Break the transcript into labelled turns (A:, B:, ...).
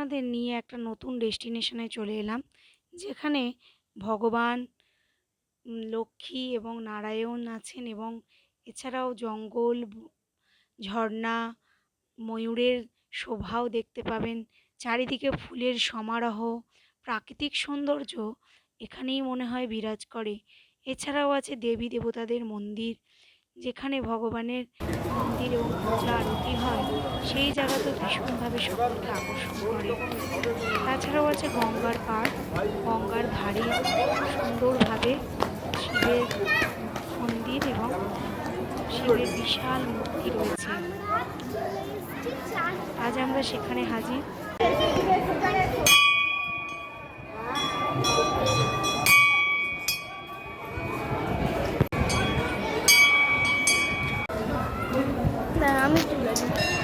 A: আপনাদের নিয়ে একটা নতুন ডেস্টিনেশনে চলে এলাম, যেখানে ভগবান লক্ষ্মী এবং নারায়ণ আছেন এবং এছাড়াও জঙ্গল, ঝর্ণা, ময়ূরের শোভাও দেখতে পাবেন। চারিদিকে ফুলের সমারোহ, প্রাকৃতিক সৌন্দর্য এখানেই মনে হয় বিরাজ করে। এছাড়াও আছে দেবী দেবতাদের মন্দির যেখানে ভগবানের মন্দির এবং পূজা, আরতি হয়, সেই জায়গাতে ভীষণভাবে সকলকে আকর্ষণ করে। তাছাড়াও আছে গঙ্গার পাড় গঙ্গার ধারে সুন্দরভাবে শিবের মন্দির এবং শিবের বিশাল মূর্তি রয়েছে। আজ আমরা সেখানে হাজির। Ben Ahmet